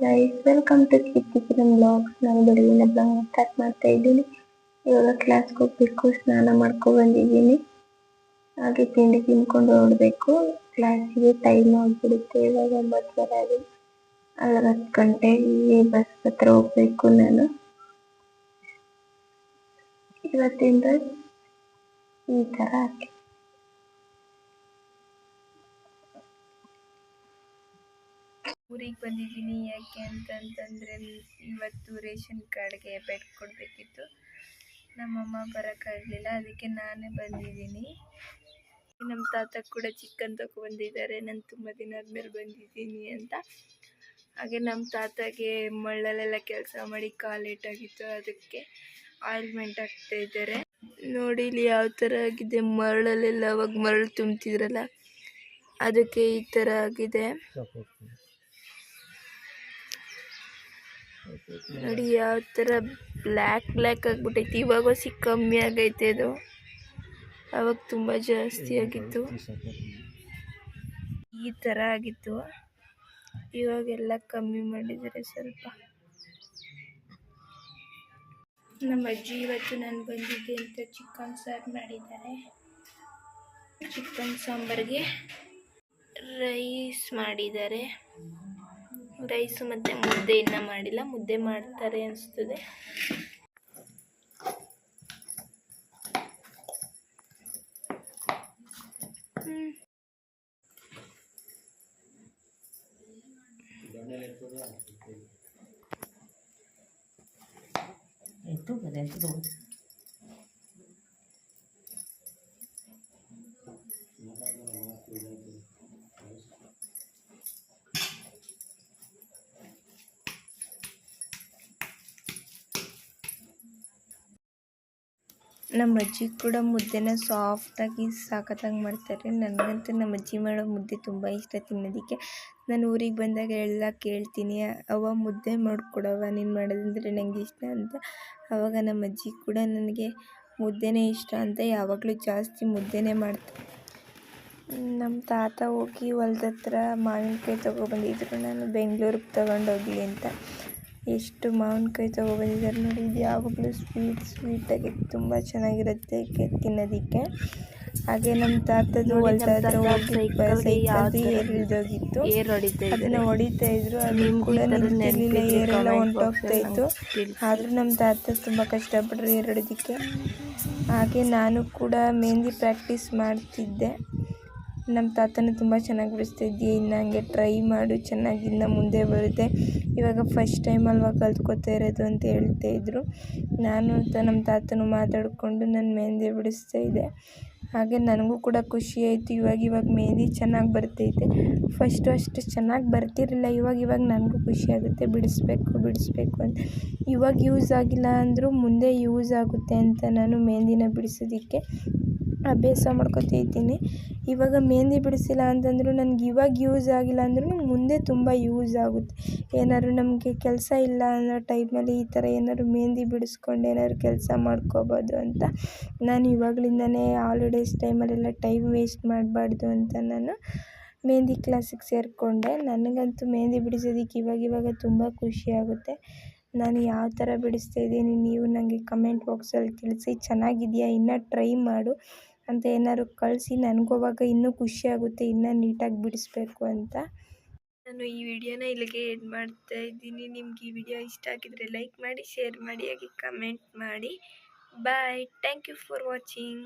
Guys welcome to Keerthi Kiran vlogs ನಾನು ಬೆಳಗಿನ blog start ಮಾಡ್ತಾ ಇದ್ದೀನಿ. ಇವಾಗ ಕ್ಲಾಸ್ಗೆ ಹೋಗ್ಬೇಕು, ಸ್ನಾನ ಮಾಡ್ಕೊಂಡು ಬಂದಿದ್ದೀನಿ. ಹಾಗೆ ತಿಂಡಿ ತಿನ್ಕೊಂಡು ಹೊರಡ್ಬೇಕು ಕ್ಲಾಸಿಗೆ ಟೈಮ್ ಆಗ್ಬಿಡುತ್ತೆ ಇವಾಗ ಒಂಬತ್ತುವರೆ ಆಗಿ. ಅಲ್ಲ ಹತ್ತು ಗಂಟೆಗೆ ಬಸ್ ಹತ್ರ ಹೋಗ್ಬೇಕು ನಾನು. ಇವತ್ತಿಂದ ಈ ಥರ ಆಗಿದೆ ಊರಿಗೆ ಬಂದಿದ್ದೀನಿ, ಯಾಕೆ ಅಂತಂತಂದರೆ ಇವತ್ತು ರೇಷನ್ ಕಾರ್ಡ್ಗೆ ಬೆಡ್ ಕೊಡಬೇಕಿತ್ತು. ನಮ್ಮಮ್ಮ ಬರೋಕ್ಕಾಗಲಿಲ್ಲ ಅದಕ್ಕೆ ನಾನೇ ಬಂದಿದ್ದೀನಿ. ನಮ್ಮ ತಾತ ಕೂಡ ಚಿಕನ್ ಬಂದಿದ್ದಾರೆ ನಾನು ತುಂಬ ದಿನ ಆದಮೇಲೆ ಬಂದಿದ್ದೀನಿ ಅಂತ. ಹಾಗೆ ನಮ್ಮ ತಾತಗೆ ಮಳ್ಳಲ್ಲೆಲ್ಲ ಕೆಲಸ ಮಾಡಿ ಕಾಲು ಏಟಾಗಿತ್ತು ಅದಕ್ಕೆ ಆಯಿಲ್ಮೆಂಟ್ ಹಾಕ್ತಾ ಇದ್ದಾರೆ. ನೋಡಿ ಇಲ್ಲಿ ಯಾವ ಥರ ಆಗಿದೆ ಮರಳಲ್ಲೆಲ್ಲ ಅವಾಗ ಮರಳು ತುಂಬ್ತಿದ್ರಲ್ಲ, ಅದಕ್ಕೆ ಈ ಥರ ಆಗಿದೆ. ನೋಡಿ, ಯಾವ ಥರ ಬ್ಲ್ಯಾಕ್ ಬ್ಲ್ಯಾಕ್ ಆಗಿಬಿಟ್ಟೈತಿ ಇವಾಗ ಸಿಕ್ಕ ಕಮ್ಮಿ ಆಗೈತೆ ಅದು. ಅವಾಗ ತುಂಬ ಜಾಸ್ತಿ ಆಗಿತ್ತು. ಈ ಥರ ಆಗಿತ್ತು. ಇವಾಗೆಲ್ಲ ಕಮ್ಮಿ ಮಾಡಿದ್ದಾರೆ ಸ್ವಲ್ಪ. ನಮ್ಮ ಅಜ್ಜಿ ಇವತ್ತು ನಾನು ಬಂದಿದ್ದೆ ಅಂತ ಚಿಕನ್ ಸಾರು ಮಾಡಿದ್ದಾರೆ. ಚಿಕನ್ ಸಾಂಬಾರಿಗೆ ರೈಸ್ ಮಾಡಿದ್ದಾರೆ. ರೈಸು ಮತ್ತು ಮುದ್ದೆ ಇನ್ನೂ ಮಾಡಿಲ್ಲ. ಮುದ್ದೆ ಮಾಡ್ತಾರೆ ಅನಿಸ್ತದೆ. Itu ನಮ್ಮ ಅಜ್ಜಿ ಕೂಡ ಮುದ್ದೆನ ಸಾಫ್ಟಾಗಿ ಸಖತ್ತಾಗಿ ಮಾಡ್ತಾರೆ ನನಗಂತೂ ನಮ್ಮ ಅಜ್ಜಿ ಮಾಡೋ ಮುದ್ದೆ ತುಂಬ ಇಷ್ಟ ತಿನ್ನೋದಕ್ಕೆ. ನಾನು ಊರಿಗೆ ಬಂದಾಗ ಎಲ್ಲ ಕೇಳ್ತೀನಿ, ಅವ್ವ ಮುದ್ದೆ ಮಾಡಿಕೊಡವ್ವ, ನೀನು ಮಾಡೋದಂದರೆ ನನಗೆ ಇಷ್ಟ ಅಂತ. ಆವಾಗ ನಮ್ಮ ಅಜ್ಜಿ ಕೂಡ ನನಗೆ, ಮುದ್ದೆನೇ ಇಷ್ಟ ಅಂತ ಯಾವಾಗಲೂ ಜಾಸ್ತಿ ಮುದ್ದೆನೇ ಮಾಡ್ತಾರೆ. ನಮ್ಮ ತಾತ ಹೋಗಿ ಹೊಲ್ದ ಹತ್ರ ಮಾವಿನಕಾಯಿ ತೊಗೊಬಂದಿದ್ರು ನಾನು ಬೆಂಗಳೂರಿಗೆ ತಗೊಂಡೋಗಿ ಅಂತ. ಎಷ್ಟು ಮಾವಿನಕಾಯಿ ತೊಗೊಬಂದಿದ್ದಾರೆ ನೋಡಿ ಇದು ಯಾವಾಗಲೂ ಸ್ವೀಟ್ ಸ್ವೀಟಾಗಿ ತುಂಬ ಚೆನ್ನಾಗಿರುತ್ತೆ ಕೇಕ್ ತಿನ್ನೋದಕ್ಕೆ. ಹಾಗೆ ನಮ್ಮ ತಾತದು ಹೊಲ್ದ ಅದನ್ನು ಹೋಗಿ ಅದನ್ನ ಹೊಡಿತಾ ಇದ್ರು ಅದು ಕೂಡ ನಿಂತಿರ್ಲಿಲ್ಲ ಏರೆಲ್ಲ ಹೊಂಟೋಗ್ತಾ ಇತ್ತು. ಆದರೂ ನಮ್ಮ ತಾತ ತುಂಬ ಕಷ್ಟಪಟ್ಟರು ಏರೋದಕ್ಕೆ ಹಾಗೆ ನಾನು ಕೂಡ ಮೆಹಂದಿ ಪ್ರಾಕ್ಟೀಸ್ ಮಾಡ್ತಿದ್ದೆ. ನಮ್ಮ ತಾತನೂ ತುಂಬ ಚೆನ್ನಾಗಿ ಬಿಡಿಸ್ತಿದ್ದೆ ಇನ್ನು ಹಂಗೆ ಟ್ರೈ ಮಾಡು, ಚೆನ್ನಾಗಿ ಇನ್ನು ಮುಂದೆ ಬರುತ್ತೆ. ಇವಾಗ ಫಸ್ಟ್ ಟೈಮ್ ಅಲ್ವಾ ಕಲ್ತ್ಕೊತಾ ಇರೋದು ಅಂತ ಹೇಳ್ತಾ ಇದ್ರು. ನಾನು ನಮ್ಮ ತಾತನು ಮಾತಾಡಿಕೊಂಡು ನಾನು ಮೆಹಂದಿ ಬಿಡಿಸ್ತಾ ಇದ್ದೆ. ಹಾಗೆ ನನಗೂ ಕೂಡ ಖುಷಿ ಆಯಿತು. ಇವಾಗ ಇವಾಗ ಮೆಹಂದಿ ಚೆನ್ನಾಗಿ ಬರ್ತೈತೆ. ಫಸ್ಟು ಅಷ್ಟು ಚೆನ್ನಾಗಿ ಬರ್ತಿರಲಿಲ್ಲ. ಇವಾಗ ಇವಾಗ ನನಗೂ ಖುಷಿ ಆಗುತ್ತೆ. ಬಿಡಿಸ್ಬೇಕು ಬಿಡಿಸ್ಬೇಕು ಅಂತ. ಇವಾಗ ಯೂಸ್ ಆಗಿಲ್ಲ ಅಂದರೂ ಮುಂದೆ ಯೂಸ್ ಆಗುತ್ತೆ ಅಂತ ನಾನು ಮೆಹಂದಿನ ಬಿಡಿಸೋದಕ್ಕೆ ಅಭ್ಯಾಸ ಮಾಡ್ಕೊತಾ ಇದ್ದೀನಿ. ಇವಾಗ ಮೆಹಂದಿ ಬಿಡಿಸಿಲ್ಲ ಅಂತಂದರೂ ನನಗೆ ಇವಾಗ ಯೂಸ್ ಆಗಿಲ್ಲ ಅಂದ್ರೂ ಮುಂದೆ ತುಂಬ ಯೂಸ್ ಆಗುತ್ತೆ. ಏನಾದ್ರು ನಮಗೆ ಕೆಲಸ ಇಲ್ಲ ಅನ್ನೋ ಟೈಮಲ್ಲಿ ಈ ಥರ ಏನಾದ್ರು ಮೆಹಂದಿ ಬಿಡಿಸ್ಕೊಂಡು ಏನಾದ್ರು ಕೆಲಸ ಮಾಡ್ಕೋಬೋದು ಅಂತ ನಾನು ಇವಾಗಲಿಂದನೇ ಹಾಲಿಡೇಸ್ ಟೈಮಲ್ಲೆಲ್ಲ ಟೈಮ್ ವೇಸ್ಟ್ ಮಾಡಬಾರ್ದು ಅಂತ ನಾನು ಮೆಹಂದಿ ಕ್ಲಾಸಿಗೆ ಸೇರಿಕೊಂಡೆ. ನನಗಂತೂ ಮೆಹಂದಿ ಬಿಡಿಸೋದಕ್ಕೆ ಇವಾಗ ಇವಾಗ ತುಂಬ ಖುಷಿಯಾಗುತ್ತೆ ನಾನು ಯಾವ ಥರ ಬಿಡಿಸ್ತಾ ಇದ್ದೀನಿ ನೀವು ನನಗೆ ಕಮೆಂಟ್ ಬಾಕ್ಸಲ್ಲಿ ತಿಳಿಸಿ. ಚೆನ್ನಾಗಿದೆಯಾ? ಇನ್ನೂ ಟ್ರೈ ಮಾಡು. ಅಂತ ಏನಾದ್ರು ಕಳಿಸಿ ನನಗೋವಾಗ ಇನ್ನೂ ಖುಷಿಯಾಗುತ್ತೆ, ಇನ್ನೂ ನೀಟಾಗಿ ಬಿಡಿಸ್ಬೇಕು ಅಂತ. ನಾನು ಈ ವಿಡಿಯೋನ ಇಲ್ಲಿಗೆ ಎಡ್ ಮಾಡ್ತಾ ಇದ್ದೀನಿ. ನಿಮ್ಗೆ ಈ ವಿಡಿಯೋ ಇಷ್ಟ ಆಗಿದ್ರೆ ಲೈಕ್ ಮಾಡಿ ಶೇರ್ ಮಾಡಿ, ಹಾಗೆ ಕಮೆಂಟ್ ಮಾಡಿ. Bye thank you for watching